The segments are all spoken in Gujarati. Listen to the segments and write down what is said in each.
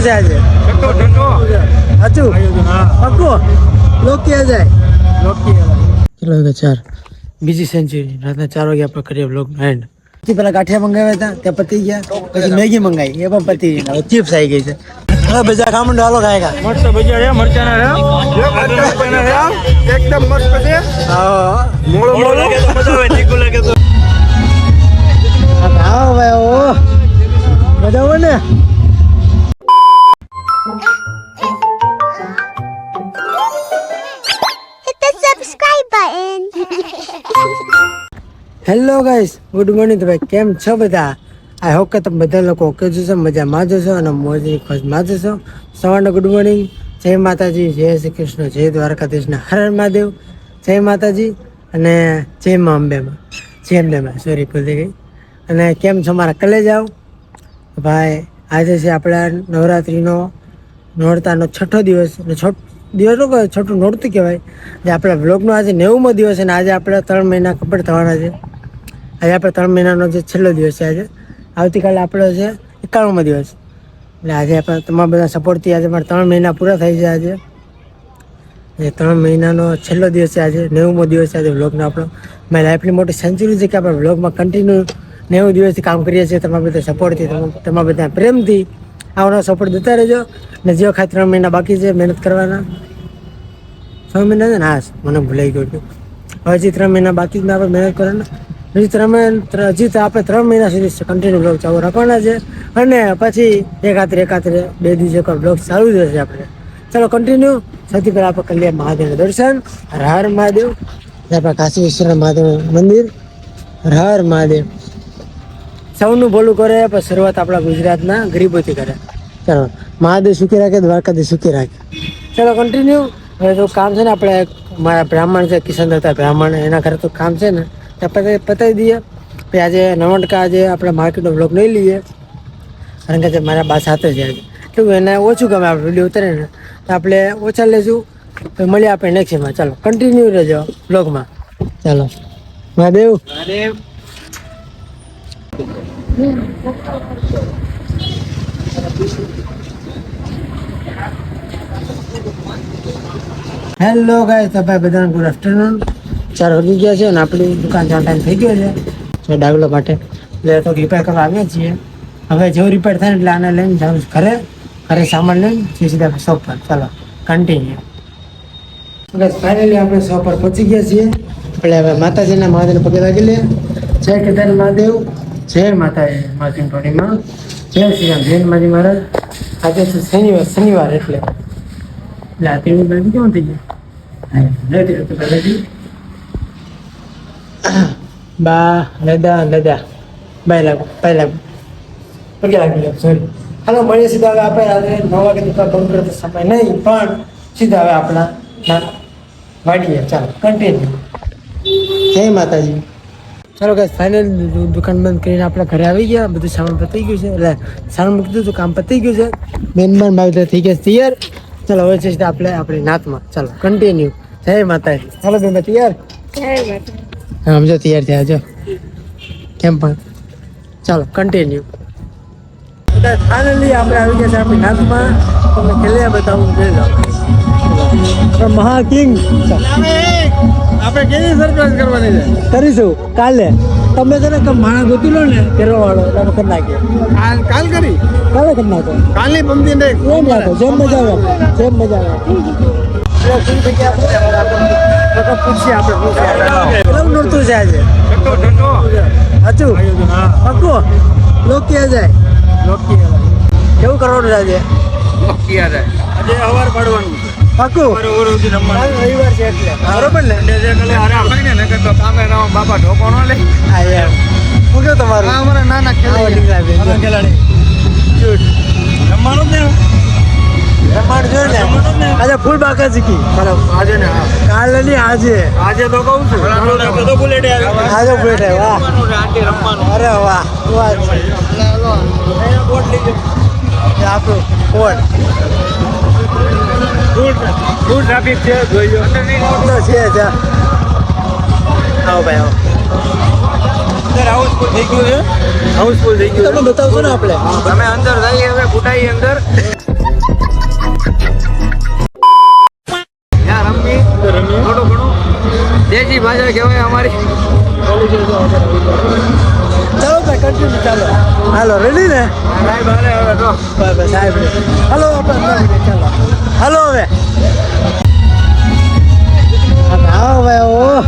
નોરતું છે આજે. સાચું? પક્કું? લોકી જાય. ચલો કે ચાર? બીજી સેન્ચુરી રાતના ચાર વાગે આપણે કરીએ બ્લોગ એન્ડ પછી પેલા ગાંઠિયા મંગાવ્યા હતા ત્યાં પતી ગયા. પછી મેગી મંગાવી એ પણ પતી ગઈ. હવે ચિપ્સ આવી ગઈ છે. હવે બજાર ખામું હાલો ખાય મસ્ત બજાર છે મરચાના છે એકદમ મસ્ત છે. હા. મોળો મોળો. આવો ભાઈ ઓ હેલો ગાઈસ ગુડ મોર્નિંગ ભાઈ કેમ છો બધા? આઈ હોપ કે તમે બધા લોકો ઓકે જશો મજામાં જશો અને મોજની ખોજમાં જશો સવારનો ગુડ મોર્નિંગ જય માતાજી જય શ્રી કૃષ્ણ જય દ્વારકાધીશના હર હર મહાદેવ. જય માતાજી અને જય મા અંબેમાં. જય અંબેમાં સોરી ભૂલી ગઈ. અને કેમ છો મારા કલે જાઓ ભાઈ આજે છે આપણા નવરાત્રિનો નોરતાનો છઠ્ઠો દિવસ. અને છઠ દિવસ નો કહેવાય, છઠ્ઠું નોરતું કહેવાય. જે આપણા બ્લોગનો આજે નેવુંમો દિવસ અને આજે આપણે ત્રણ મહિના કપડ થવાના છે. આજે આપણે ત્રણ મહિનાનો જે છેલ્લો દિવસ છે આજે. આવતીકાલે આપણો છે એકાણુંમો દિવસ. એટલે આજે આપણે તમારા બધા સપોર્ટથી આજે મારા ત્રણ મહિના પૂરા થઈ છે આજે. એ ત્રણ મહિનાનો છેલ્લો દિવસ છે આજે, નેવુંમો દિવસ છે આજે વ્લોગનો આપણો. મારી લાઈફની મોટી સેન્ચુરી છે કે આપણે વ્લોગમાં કન્ટિન્યુ નેવું દિવસથી કામ કરીએ છીએ. તમારા બધા સપોર્ટથી તમારા બધા પ્રેમથી આવનો સપોર્ટ દેતા રહેજો. ને જે વખત ત્રણ મહિના બાકી છે, મહેનત કરવાના. છ મહિના છે ને? હા, મને ભૂલાઈ ગયું હતું. હજી ત્રણ મહિના બાકી જ આપણે મહેનત કરવાના. હજી ત્રણ હજી આપણે ત્રણ મહિના સુધી કન્ટિન્યુ બ્લોગ ચાલુ રાખવાના છે. અને પછી એકાત્રે એકાત્રે બે દિવસ એક બ્લોગ ચાલુ જ રહેશે આપણે. ચાલો કન્ટિન્યુ સૌથી પહેલાં આપણે કરી મહાદેવનું દર્શન. હર હર મહાદેવ. આપણા કાશી વિશ્વનાથ મહાદેવ મંદિર. હર મહાદેવ. સૌનું ભલું કરે, પણ શરૂઆત આપણા ગુજરાતના ગરીબોથી કરે. ચાલો, મહાદેવ સુખી રાખે, દ્વારકાથી સુખી રાખે. ચાલો કન્ટિન્યુ હવે તો કામ છે ને, આપણે મારા બ્રાહ્મણ છે, કિશન દત્તા બ્રાહ્મણ, એના ઘરે તો કામ છે ને. પતાવી પતાવી દઈએ. પછી આજે નવટકા આજે આપણે માર્કેટનો બ્લોગ નહીં લઈએ. કારણ કે જે મારા બા સાથે છે આજે. એટલું એને ઓછું ગમે આપણે વીડિયો ઉતરે ને. તો આપણે ઓછા લેશું તો મળીએ આપણે નેક્સ્ટમાં ચાલો કન્ટિન્યુ રહેજો બ્લોગમાં ચાલો. મહાદેવ. હેલો ગાય તો ભાઈ બધાને ગુડ આફ્ટરનૂન ચાર વાગી ગયા છે અને આપણી દુકાન જવાનો ટાઈમ થઈ ગયો છે. તો ડાગલો માટે એટલે તો રિપેર કરવા આવ્યા છીએ. હવે જેવું રિપેર થાય ને એટલે આને લઈને જવાનું છે ઘરે. ઘરે સામાન લઈને જે સીધા શોપ પર. ચાલો કન્ટિન્યુ બસ ફાઇનલી આપણે શોપ પર પહોંચી ગયા છીએ. આપણે હવે માતાજીના મહાદેવને પગે લાગી લે. જય કેદાર મહાદેવ. જય માતાજી માતા ટોણીમાં જય શ્રી રામ. જય માજી મહારાજ. આજે છે શનિવાર શનિવાર એટલે. એટલે આ તેવું બાજુ કેવું થઈ ગયું હા, નથી રહેતું પહેલેથી. બા લદા લદા બાય લાગુ બાય લાગુ પગે લાગી લો સોરી હાલો મળીએ સીધા હવે આપણે આજે નવ વાગે દુકાન બંધ કરતો સમય નહીં પણ સીધા હવે આપણા ના વાડીએ ચાલો કન્ટિન્યુ જય માતાજી ચાલો ગાઈસ ફાઇનલ દુકાન બંધ કરીને આપણે ઘરે આવી ગયા બધું સામાન પતી ગયું છે એટલે સામાન મૂકી દીધું કામ પતી ગયું છે બેનબાન ભાઈ થઈ ગયા છે તૈયાર ચાલો હવે છે આપણે આપણી નાતમાં ચાલો કન્ટિન્યુ જય માતાજી ચાલો બેન તૈયાર હા સમજો તૈયાર થયા જો. કેમ પણ? ચાલો કન્ટિન્યુ ફાઇનલી આપણે આવી ગયા છે આપણી હાથમાં. તમને ખેલે બતાવું જોઈ લો મહા કિંગ. આપણે કેવી સરપ્રાઈઝ કરવાની છે? કરીશું કાલે. તમે છે ને કે માણસ ગોતી લો ને ફેરવા વાળો એટલે કરી નાખીએ. કાલ કરી? કાલે કરી નાખો કાલની પંક્તિ ને કેમ રાખો જેમ મજા આવે જેમ મજા આવે. પૂછીએ આપણે નડતું છે. સાચું? પાક્કું? લોકી જાય. કેવું કરવાનું આજે? આજે અવાર પાડવાનું રમવાનું રવિવાર છે એટલે. બરોબર ને? કામે બાપા ઢોકો ન લે. હા યાર શું કેવું તમારું? અમારા નાના ખેલાડી. ખેલાડી. રમવાનું ને રમણ જોયું ને આજે ફૂલ બાકા શીખી આજે ને હા. કાલે નહીં આજે. આજે તો કહું છું. બુલેટ આજે બુલેટ વાહ. અરે વાહ આપણું કોડ ફૂલ ટ્રાફિક છે જોઈજો છે જ. હા. આવો ભાઈ આવો. હાઉસફુલ થઈ ગયું છે. હાઉસફુલ થઈ ગયું. તમે બતાવશો ને આપણે. તમે અંદર જઈએ હવે ફૂટાઈ અંદર. દેશી ભાષા કહેવાય અમારી. ચાલો ભાઈ કન્ટિન્યુ ચાલો. હાલો રેડી ને? સાહેબ હવે તો. સાહેબ હાલો આપણે ચાલો. હાલો હવે. આવો ભાઈ ઓ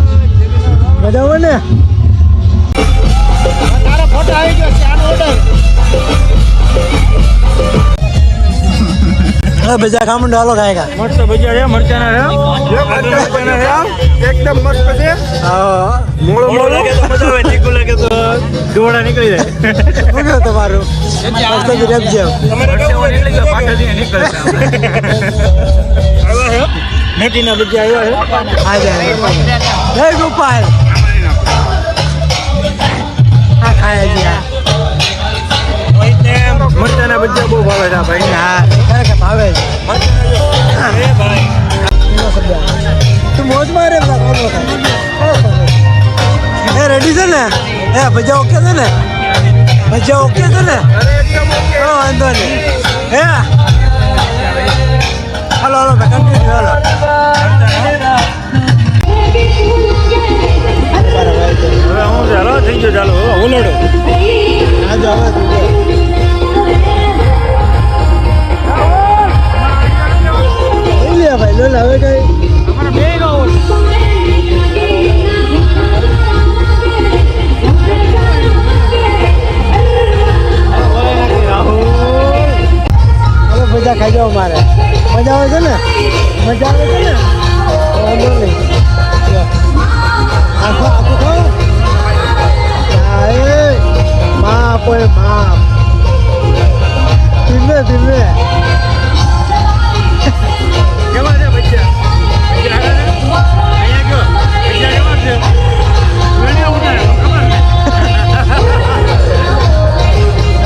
મજા આવે ને? હવે બીજા ખામુંડ હાલો ખાય મસ્ત ભજીયા મરચા મરચાના રે એકદમ મસ્ત છે. હા. મોળો મોળો મજા આવે તીખું લાગે તો ડોળા નીકળી જાય. કહ્યું તમારું? મસ્ત બિરાજ જેમ મેથીના ભજીયા આવ્યા છે આ જાય જય ગોપાલ. આ ખાય છે આ. મરચાના ભજીયા બહુ ભાવે છે ભાઈ. હા ભાવે છે. તું મોજ મારે. એ રેડી છે ને? એ ભજા ઓકે છે ને? ભજા ઓકે છે ને? વાંધો નહીં. હે? હાલો હાલો કન્ટિન્યુ હાલો. હવે હું ચાલો થઈ ગયો ચાલો ઉલડો. આજો હવે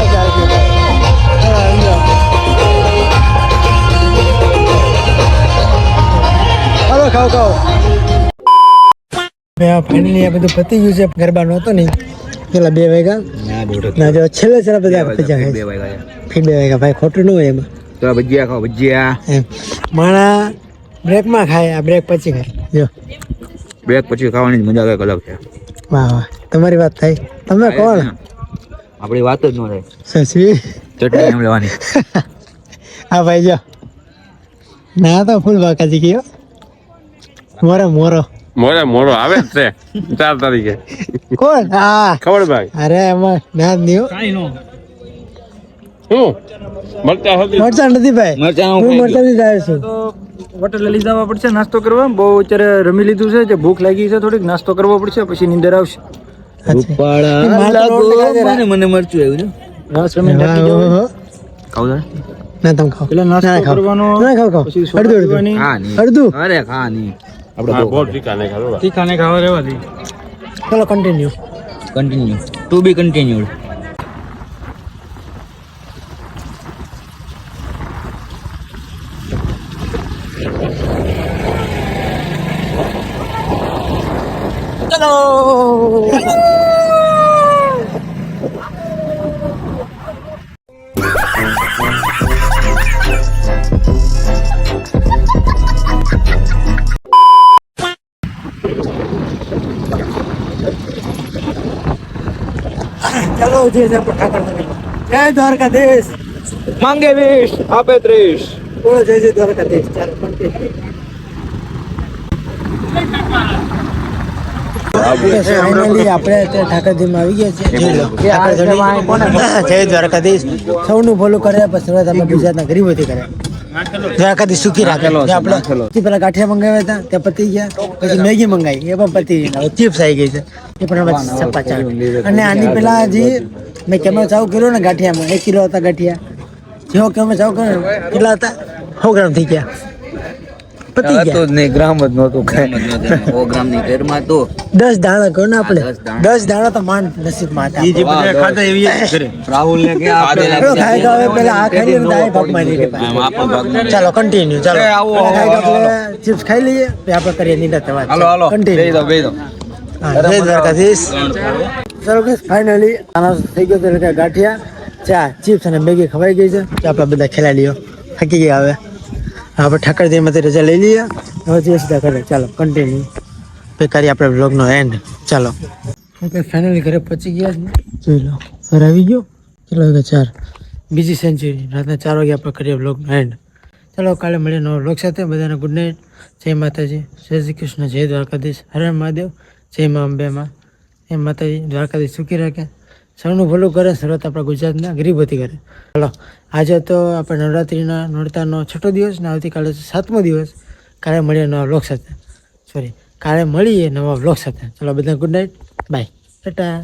ચાલ ગયું. હા, લ્યો. હાલો ખાઓ ખાઓ ફાઇનલી આ બધું પતી ગયું છે ગરબા નહોતો નહીં પેલા બે વાગ્યા ના જો છેલ્લે છેલ્લે બધા. ફી બે વાગ્યા. ભાઈ ખોટું ન હોય એમાં. તો ભજીયા ખાઓ ભજીયા. એમ. માણા બ્રેકમાં ખાય આ બ્રેક પછી ખાય. જો. બ્રેક પછી ખાવાની મજા કંઈક અલગ છે. વાહ વાહ. તમારી વાત થાય. તમે કોણ? આપણી વાત જ ન થાય. સસવી ચટણી એમ લેવાની. હા ભાઈ જો. ના તો ફૂલ બાકાજી ગયો મોરો મોરો. મોરે મોરો આવે જ છે. ચાર તારીખે. કોણ? હા. ખબર ભાઈ અરે એમાં ના જ કાઈ નો હું મરચા હતી? મરચા નથી ભાઈ. મરચા હું મરચા થી જાય છું તો લઈ જવા પડશે નાસ્તો કરવા. બહુ અત્યારે રમી લીધું છે જે ભૂખ લાગી છે થોડીક નાસ્તો કરવો પડશે પછી નીંદર આવશે. મને મરચું આવ્યું. ખાવ ના તમે ખાઓ. પેલા નાસ્તો કરવાનો ના ખાઓ ખાઓ. અડધું અડધું. અડધું. અરે ખા નહીં બહુ નહીં તીખા ને ખાવા રહેવા દી. ચલો continue continue to be continued ચલો જે છે. જય દ્વારકાધીશ માંગે વીસ આપે ત્રીસ બોલો જય જય દ્વારકાધીશ ચાલો આપણે. જય દ્વારકાધીશ. સૌનું ભલું કરે પછી તમે ગુજરાતના ગરીબોથી કરે સુખી આપણે ગાંઠિયા મંગાવ્યા હતા તે પતી ગયા. પછી મેગી મંગાવી એ પણ પતી ગઈ. હવે ચિપ્સ આવી ગઈ છે. એ પણ હવે સપ્પા ચાલુ અને આની પેલા જે મેં કેમેરો ચાલુ કર્યો ને ગાંઠિયામાં એક કિલો હતા ગાંઠિયા. જેવો કેમેરો ચાલુ કર્યો કેટલા હતા સો ગ્રામ થઈ ગયા. પતી ગયા. નહીં ગ્રામ જ નહોતું સો ગ્રામની ઘરમાં તો દસ દાણા કહો ને આપણે. દસ દાણા. તો માંડ નસીબમાં હતા. જે બધા ખાતા એવી કરે રાહુલ ને કે પેલો ખાઈ ગયો હવે પેલા આ ખાઈ લઈએ ને તો ભાગમાં દે ચાલો કન્ટિન્યુ ચાલો. આવો, ખાઈ ગયો ચિપ્સ ખાઈ લઈએ આપણે કરીએ નીંદર તમારે. હાલો હાલો. કન્ટિન્યુ બે દો જય દ્વારકાધીશ. ચાલો કે ફાઇનલી આના થઈ ગયો એટલે ગાંઠિયા. ચા ચિપ્સ અને મેગી ખવાઈ ગઈ છે. તો આપણે બધા ખેલાડીઓ થાકી ગયા હવે. આપણે ઠાકરજીમાંથી રજા લઈ લઈએ. હવે જે સીધા કરે ચાલો કન્ટિન્યુ પછી કરીએ આપણે બ્લોગનો એન્ડ ચાલો. ઓકે ફાઇનલી ઘરે પહોંચી ગયા જોઈ લો ઘરે આવી ગયો? કેટલો વાગે? ચાર. બીજી સેન્ચુરી રાતના ચાર વાગે આપણે કરીએ બ્લોગનો એન્ડ ચાલો કાલે મળીએ નવો બ્લોગ સાથે. બધાને ગુડ નાઇટ જય માતાજી. જય શ્રી કૃષ્ણ. જય દ્વારકાધીશ. હર હર મહાદેવ. જય મા અંબેમાં જય માતાજી. દ્વારકાધીશ સુખી રાખે. સૌનું ભલું કરે શરૂઆત આપણા ગુજરાતના ગરીબોથી કરે. ચાલો આજે તો આપણે નવરાત્રિના નોરતાનો છઠ્ઠો દિવસ ને આવતીકાલે સાતમો દિવસ. કાલે મળીએ નવા બ્લોગ સાથે. સોરી કાલે મળીએ નવા બ્લોગ સાથે. ચલો બધા ગુડ નાઇટ બાય ટાટા.